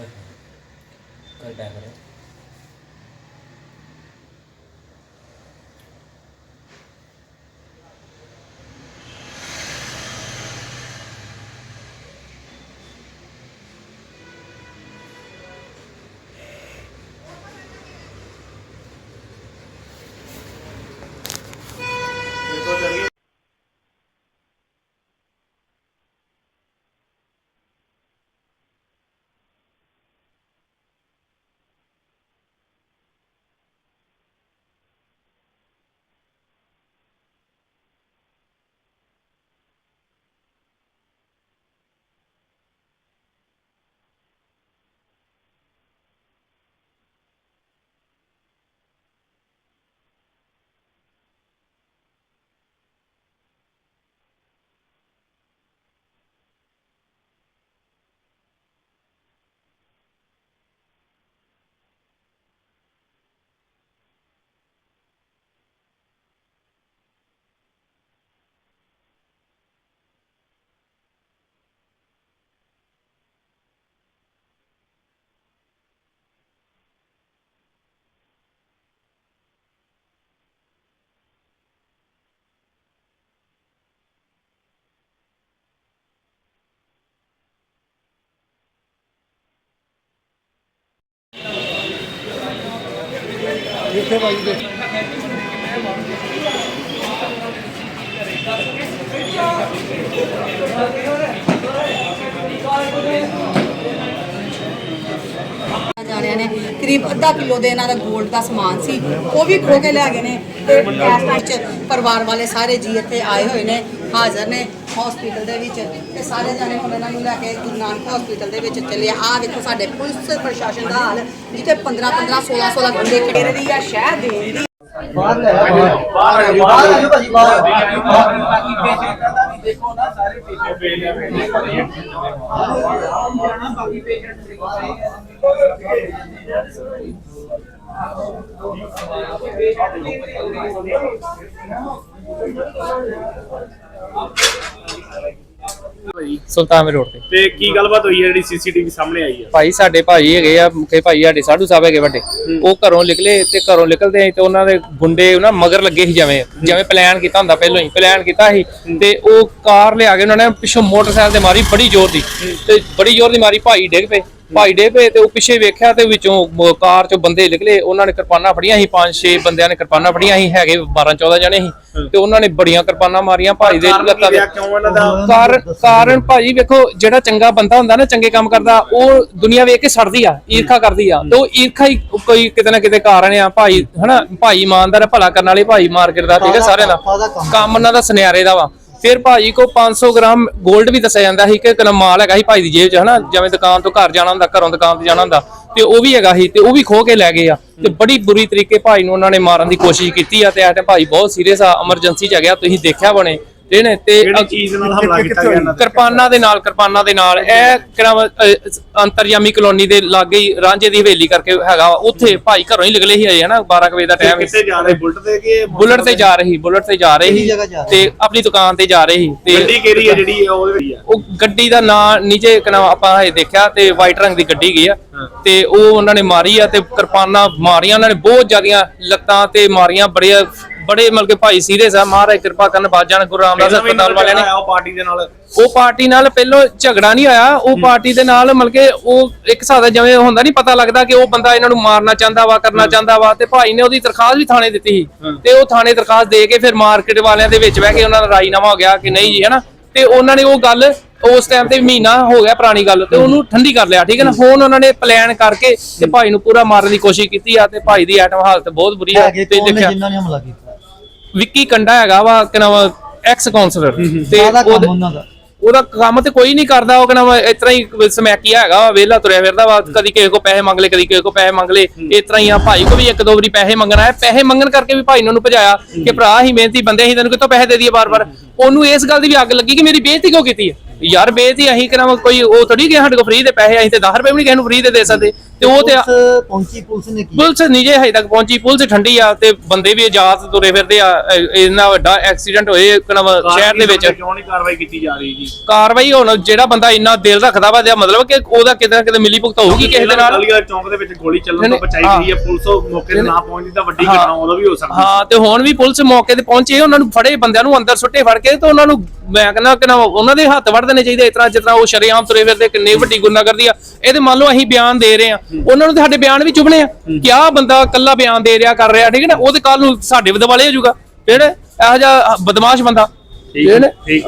ਅੱਛਾ। ਕਰ ਕਰੋ ਇੱਥੇ ਭਾਈ ਦੇ। ਜਾਣਿਆਂ ਨੇ, ਕਰੀਬ ਅੱਧਾ ਕਿਲੋ ਦੇ ਇਹਨਾਂ ਦਾ 골ਡ ਦਾ ਸਮਾਨ ਸੀ। ਉਹ ਵੀ ਖੋ ਕੇ ਲੈ ਗਏ ਨੇ ਤੇ ਇਸ ਟਾਈਮ 'ਚ ਪਰਿਵਾਰ ਵਾਲੇ ਸਾਰੇ ਜੀ ਇੱਥੇ ਆਏ ਹੋਏ ਨੇ, ਹਾਜ਼ਰ ਨੇ। ਹਸਪੀਟਲ ਦੇ ਵਿੱਚ ਤੇ ਸਾਰੇ ਜਾਣੇ ਹੁਣ ਇਹਨਾਂ ਨੂੰ ਲੈ ਕੇ ਗੁਰੂ ਨਾਨਕ ਹਸਪੀਟਲ ਦੇ ਵਿੱਚ ਚੱਲੇ ਆ। ਦੇਖੋ ਸਾਡੇ ਪੁਲਿਸ ਪ੍ਰਸ਼ਾਸਨ ਦਾ ਹਾਲ ਜਿੱਥੇ 15 15 16 16 ਬੰਦੇ ਖੜੇ ਰਹੀ ਆ? ਸ਼ਹਿਰ ਦੇ। ਦੀ ਬਾਹਰ ਲੈ ਆਓ ਬਾਹਰ ਆ ਜਾਓ ਬਾਹਰ ਆ ਜਾਓ ਭਾਜੀ ਬਾਹਰ ਸੁਲਤਾਨਵੇਂ ਰੋਡ ਤੇ। ਤੇ ਕੀ ਗੱਲਬਾਤ ਹੋਈ ਹੈ ਜਿਹੜੀ ਸੀਸੀਟੀਵੀ ਸਾਹਮਣੇ ਆਈ ਹੈ? ਭਾਈ ਸਾਡੇ ਭਾਈ ਹੈਗੇ ਆ ਮੁਖੇ ਭਾਈ ਸਾਡੇ ਸਾਧੂ ਸਾਹਿਬ ਹੈਗੇ ਵੱਡੇ। ਉਹ ਘਰੋਂ ਨਿਕਲੇ ਤੇ ਘਰੋਂ ਨਿਕਲਦੇ ਸੀ ਤੇ ਉਹਨਾਂ ਦੇ ਗੁੰਡੇ ਉਹਨਾਂ ਮਗਰ ਲੱਗੇ ਸੀ ਜਿਵੇਂ ਜਿਵੇਂ ਪਲਾਨ ਕੀਤਾ ਹੁੰਦਾ ਪਹਿਲਾਂ ਹੀ ਪਲਾਨ ਕੀਤਾ ਸੀ। ਤੇ ਉਹ ਕਾਰ ਲਿਆ ਕੇ ਉਹਨਾਂ ਨੇ ਪਿੱਛੋਂ ਮੋਟਰਸਾਈਕਲ ਤੇ ਮਾਰੀ ਬੜੀ ਜ਼ੋਰ ਦੀ। ਤੇ ਬੜੀ ਜ਼ੋਰ ਦੀ ਮਾਰੀ ਭਾਈ ਡਿੱਗ ਪਏ। ਭਾਈ ਡਿੱਗ ਪਏ ਤੇ ਉਹ ਪਿੱਛੇ ਵੇਖਿਆ ਤੇ ਵਿੱਚੋਂ ਕਾਰ ਚੋਂ ਬੰਦੇ ਨਿਕਲੇ ਉਹਨਾਂ ਨੇ ਕਿਰਪਾਨਾਂ ਫੜੀਆਂ ਸੀ ਪੰਜ ਛੇ ਬੰਦਿਆਂ ਨੇ ਕਿਰਪਾਨਾਂ ਫੜੀਆਂ ਸੀ ਹੈਗੇ 12 14 ਜਣੇ ਸੀ। ਤੇ ਉਹਨਾਂ ਨੇ ਬੜੀਆਂ ਕਿਰਪਾਨਾਂ ਮਾਰੀਆਂ ਭਾਈ ਦੇ ਕਾਰਨ ਲੱਤਾਂ ਦਾ? ਕਾਰਨ ਕਾਰਨ ਭਾਜੀ ਵੇਖੋ ਜਿਹੜਾ ਚੰਗਾ ਬੰਦਾ ਹੁੰਦਾ ਨਾ ਚੰਗੇ ਕੰਮ ਕਰਦਾ ਉਹ ਦੁਨੀਆ ਵੇਖ ਕੇ ਸੜਦੀ ਆ ਈਰਖਾ ਕਰਦੀ ਆ। ਤੇ ਉਹ ਈਰਖਾ ਹੀ ਕੋਈ ਕਿਤੇ ਨਾ ਕਿਤੇ ਕਾਰਨ ਆ। ਭਾਈ ਹਨਾ ਭਾਈ ਇਮਾਨਦਾਰ ਆ, ਭਲਾ ਕਰਨ ਵਾਲੇ ਭਾਈ ਮਾਰਕੀਟ ਦਾ ਠੀਕ ਹੈ ਸਾਰਿਆਂ ਦਾ। ਕੰਮ ਉਹਨਾਂ ਦਾ ਸੁਨਿਆਰੇ ਦਾ ਵਾ। ਫਿਰ ਭਾਜੀ ਕੋ 500 ਗ੍ਰਾਮ 골ਡ ਵੀ ਦੱਸਿਆ ਜਾਂਦਾ ਸੀ ਕਿ ਕਿੰਨਾ ਮਾਲ ਹੈਗਾ ਸੀ ਭਾਈ ਦੀ ਜੇਬ 'ਚ, ਹਨਾ? ਜਿਵੇਂ ਦੁਕਾਨ ਤੋਂ ਘਰ ਜਾਣਾ ਹੁੰਦਾ, ਘਰੋਂ ਦੁਕਾਨ ਤੇ ਜਾਣਾ ਹੁੰਦਾ, ਤੇ ਉਹ ਵੀ ਹੈਗਾ ਸੀ, ਤੇ ਉਹ ਵੀ ਖੋ ਕੇ ਲੈ ਗਏ ਆ। ਤੇ ਬੜੀ ਬੁਰੀ ਤਰੀਕੇ ਭਾਈ ਨੂੰ ਉਹਨਾਂ ਨੇ ਮਾਰਨ ਦੀ ਕੋਸ਼ਿਸ਼ ਕੀਤੀ ਆ, ਤੇ ਇਹ ਟਾਈਮ ਭਾਈ ਬਹੁਤ ਸੀਰੀਅਸ ਆ ਐਮਰਜੈਂਸੀ 'ਚ ਆ, ਤੁਸੀਂ ਦੇਖਿਆ ਬਣੇ ਤੇ ਨੇ ਤੇ ਕਿਹੜੀ ਚੀਜ਼ ਨਾਲ ਹਮਲਾ ਕੀਤਾ ਗਿਆ ਇਹਨਾਂ ਤੇ ਕਿਰਪਾਨਾਂ ਦੇ ਨਾਲ ਕਿਰਪਾਨਾਂ ਦੇ ਨਾਲ। ਇਹ ਕਿਹੜਾ ਅੰਤਰਯਾਮੀ ਕਲੋਨੀ ਦੇ ਲਾਗੇ ਹੀ ਰਾਂਝੇ ਦੀ ਹਵੇਲੀ ਕਰਕੇ ਹੈਗਾ ਵਾ, ਉੱਥੇ ਭਾਈ ਘਰੋਂ ਹੀ ਨਿਕਲੇ ਸੀ ਅਜੇ ਹਨਾ 12 ਕੁ ਵਜੇ ਦਾ ਟਾਈਮ ਕਿੱਥੇ ਜਾ ਰਹੇ? ਬੁਲਟ ਤੇ ਕਿ ਬੁਲਟ ਤੇ ਜਾ ਰਹੀ ਬੁਲਟ ਤੇ ਜਾ ਰਹੇ ਕਿਹੜੀ ਸੀ ਜਗ੍ਹਾ ਜਾ ਰਹੇ? ਤੇ ਆਪਣੀ ਦੁਕਾਨ ਤੇ ਜਾ ਰਹੇ ਸੀ। ਤੇ ਗੱਡੀ ਕਿਹੜੀ ਹੈ ਜਿਹੜੀ ਉਹਦੇ ਵਿੱਚ? ਆ ਉਹ ਗੱਡੀ ਦਾ ਨਾਂ ਨੀਚੇ ਕਿਨਾ ਆਪਾਂ ਹਜੇ ਦੇਖਿਆ ਤੇ ਵਾਈਟ ਰੰਗ ਦੀ ਗੱਡੀ ਗਈ ਆ। ਤੇ ਉਹ ਉਹਨਾਂ ਨੇ ਮਾਰੀ ਆ ਤੇ ਕਿਰਪਾਨਾਂ ਮਾਰੀਆਂ ਉਹਨਾਂ ਨੇ ਬਹੁਤ ਜ਼ਿਆਦੀਆਂ ਲੱਤਾਂ ਤੇ ਮਾਰੀਆਂ ਬੜੇ ਬੜੇ ਮਤਲਬ ਕਿ ਭਾਈ ਸੀਰੀਅਸ ਆ ਮਹਾਰਾਜ ਕਿਰਪਾ ਕਰਨ ਬਾਜ ਜਾਣ ਗੁਰੂ ਰਾਮਦਾਸ ਹਸਪਤਾਲ ਵਾਲਿਆਂ ਨੇ ਉਹ ਪਾਰਟੀ ਦੇ ਨਾਲ। ਉਹ ਪਾਰਟੀ ਨਾਲ ਪਹਿਲਾਂ ਝਗੜਾ ਨਹੀਂ ਆਇਆ ਉਹ ਪਾਰਟੀ ਦੇ ਨਾਲ ਮਤਲਬ ਕਿ ਉਹ ਇੱਕ ਹਿਸਾਬ ਦਾ ਜਿਵੇਂ ਹੁੰਦਾ ਨਹੀਂ ਪਤਾ ਲੱਗਦਾ ਕਿ ਉਹ ਬੰਦਾ ਇਹਨਾਂ ਨੂੰ ਮਾਰਨਾ ਚਾਹੁੰਦਾ ਵਾ ਕਰਨਾ ਚਾਹੁੰਦਾ ਵਾ ਤੇ ਭਾਈ ਨੇ ਉਹਦੀ ਦਰਖਾਸਤ ਵੀ ਥਾਣੇ ਦਿੱਤੀ ਸੀ। ਤੇ ਉਹ ਥਾਣੇ ਦਰਖਾਸਤ ਦੇ ਕੇ ਫਿਰ ਮਾਰਕੀਟ ਵਾਲਿਆਂ ਦੇ ਵਿੱਚ ਬਹਿ ਕੇ ਉਹਨਾਂ ਦਾ ਰਾਜੀਨਾਮਾ ਹੋ ਗਿਆ ਕਿ ਨਹੀਂ ਜੀ ਹਨਾ? ਤੇ ਉਹਨਾਂ ਨੇ ਉਹ ਗੱਲ ਉਸ ਟਾਈਮ ਤੇ ਮਹੀਨਾ ਹੋ ਗਿਆ ਪੁਰਾਣੀ ਗੱਲ ਤੇ ਉਹਨੂੰ ਠੰਡੀ ਕਰ ਲਿਆ ਠੀਕ ਹੈ ਨਾ? ਹੁਣ ਉਹਨਾਂ ਨੇ ਪਲਾਨ ਕਰਕੇ ਤੇ ਭਾਈ ਨੂੰ ਪੂਰਾ ਮਾਰਨ ਦੀ ਕੋਸ਼ਿਸ਼ ਕੀਤੀ ਆ ਤੇ ਭਾਈ ਦੀ ਐਟਮ ਹਾਲਤ ਬਹੁਤ ਬੁਰੀ ਆ ਹੈਗੇ ਤੇ ਦੇਖਿਆ। ਜਿਨ੍ਹਾਂ ਨੇ ਹਮਲਾ ਕੀਤਾ? ਵਿੱਕੀ ਕੰਡਾ ਹੈਗਾ ਵਾ ਕਿ ਨਾਮ ਐਕਸ ਕਾਉਂਸਲਰ ਤੇ ਉਹਦੇ- ਉਹਨਾਂ ਦਾ। ਉਹਦਾ ਕੰਮ ਤੇ ਕੋਈ ਨਹੀਂ ਕਰਦਾ ਉਹ ਕਹਿੰਦਾ ਇਸ ਤਰ੍ਹਾਂ ਹੀ ਸਮੈਕੀਆ ਹੈਗਾ ਵਾ ਵਿਹਲਾ ਤੁਰਿਆ ਫਿਰਦਾ ਵਾ ਕਦੀ ਕਿਸੇ ਕੋ ਪੈਸੇ ਮੰਗ ਲਏ ਕਦੀ ਕਿਸੇ ਕੋ ਪੈਸੇ ਮੰਗ ਲਏ। ਇਸ ਤਰ੍ਹਾਂ ਹੀ ਆ ਭਾਈ ਕੋ ਵੀ ਇੱਕ ਦੋ ਵਾਰੀ ਪੈਸੇ ਮੰਗਣਾ ਹੈ ਪੈਸੇ ਮੰਗਣ ਕਰਕੇ ਵੀ ਭਾਈ ਨੇ ਉਹਨੂੰ ਭਜਾਇਆ ਕਿ ਭਰਾ ਹੀ ਮਿਹਨਤੀ ਬੰਦੇ ਅਸੀਂ ਤੈਨੂੰ ਕਿੱਥੋਂ ਪੈਸੇ ਦੇ ਦਈਏ ਬਾਰ-ਬਾਰ। ਉਹਨੂੰ ਇਸ ਗੱਲ ਦੀ ਵੀ ਅੱਗ ਲੱਗੀ ਕਿ ਮੇਰੀ ਬੇਇੱਜ਼ਤੀ ਕਿਉਂ ਕੀਤੀ ਹੈ? ਯਾਰ ਬੇਇੱਜ਼ਤੀ ਅਸੀਂ ਕਿਹਨਾਂ ਕੋਈ ਉਹ ਥੋੜੀ ਕਿ ਸਾਡੇ ਕੋ ਫ੍ਰੀ ਦੇ ਪੈਸੇ ਅਸੀਂ ਤੇ 10 ਰੁਪਏ ਵੀ ਨਹੀਂ ਕਿਸੇ ਨੂੰ ਫ੍ਰੀ ਦੇ ਦੇ ਸਕਦੇ। ਤੇ ਉਹ ਤੇ ਪੁਲਿਸ ਪਹੁੰਚੀ ਪੁਲਿਸ ਨੇ ਕੀ? ਪੁਲਿਸ ਨੀਜੇ ਹਜੇ ਤੱਕ ਪਹੁੰਚੀ ਪੁਲਿਸ ਠੰਡੀ ਆ ਤੇ ਬੰਦੇ ਵੀ ਆਜ਼ਾਦ ਤੁਰੇ ਫਿਰਦੇ ਆ ਇਹ- ਇੰਨਾ ਵੱਡਾ ਐਕਸੀਡੈਂਟ ਹੋਏ ਕਿਹਨਾਂ ਸ਼ਹਿਰ ਦੇ ਵਿੱਚ। ਕਿਉਂ ਨਹੀਂ ਕਾਰਵਾਈ ਕੀਤੀ ਜਾ ਰਹੀ ਜੀ? ਕਾਰਵਾਈ ਹੁਣ ਜਿਹੜਾ ਬੰਦਾ ਇੰਨਾ ਦਿਲ ਰੱਖਦਾ ਵਾ ਤੇ ਮਤਲਬ ਕਿ ਉਹਦਾ ਕਿਤੇ ਨਾ ਕਿਤੇ ਮਿਲੀ ਭੁਗਤ ਹੋਊਗੀ ਕਿਸੇ ਦੇ ਨਾਲ। ਅਲੀਗੜ੍ਹ ਚੌਂਕ ਦੇ ਵਿੱਚ ਗੋਲੀ ਚੱਲਣ ਤੋਂ ਨਹੀਂ, ਬਚਾਈ ਹਾਂ। ਗਈ ਹੈ। ਪੁਲਿਸ ਉਹ ਮੌਕੇ ਤੇ ਨਾ ਪਹੁੰਚਦੀ ਤਾਂ ਵੱਡੀ ਹਾਂ। ਘਟਨਾ ਉਦੋਂ ਵੀ ਹੋ ਸਕਦੀ ਹਾਂ ਤੇ ਹੁਣ ਵੀ ਪੁਲਿਸ ਮੌਕੇ ਤੇ ਪਹੁੰਚੀ ਉਹਨਾਂ ਨੂੰ ਫੜੇ ਬੰਦਿਆਂ ਨੂੰ ਅੰਦਰ ਸੁੱਟੇ ਫੜ ਕੇ ਤੇ ਉਹਨਾਂ ਨੂੰ ਮੈਂ ਕਹਿੰਦਾ ਕਿ ਨਾ ਉਹਨਾਂ ਦੇ ਹੱਥ ਵੜ ਦੇਣੇ ਚਾਹੀਦੇ ਇਸ ਤਰ੍ਹਾਂ ਜਿਸ ਤਰ੍ਹਾਂ ਉਹ ਸ਼ਰੇਆਮ ਤੁਰੇ ਫਿਰਦੇ ਕਿੰਨੀ ਵੱਡੀ ਗੁੰਡਾਗਰਦੀ ਆ। ਇਹਦੇ ਮੰਨ ਲਓ ਅਸੀਂ ਬਿਆਨ ਦੇ ਰਹੇ ਆ ਉਹਨਾਂ ਨੂੰ ਤੇ ਸਾਡੇ ਬਿਆਨ ਵੀ ਚੁਭਣੇ ਆ। ਕਿ ਆਹ ਬੰਦਾ ਕੱਲਾ ਬਿਆਨ ਦੇ ਰਿਹਾ ਕਰ ਰਿਹਾ ਠੀਕ ਹੈ ਨਾ? ਉਹਦੇ ਕੱਲ ਨੂੰ ਸਾਡੇ ਵਿਦਵਾਲੇ ਹੋ ਜਾਊਗਾ। ਫਿਰ ਇਹੋ ਜਿਹਾ ਬਦਮਾਸ਼ ਬੰਦਾ। ਠੀਕ ਹੈ? ਠੀਕ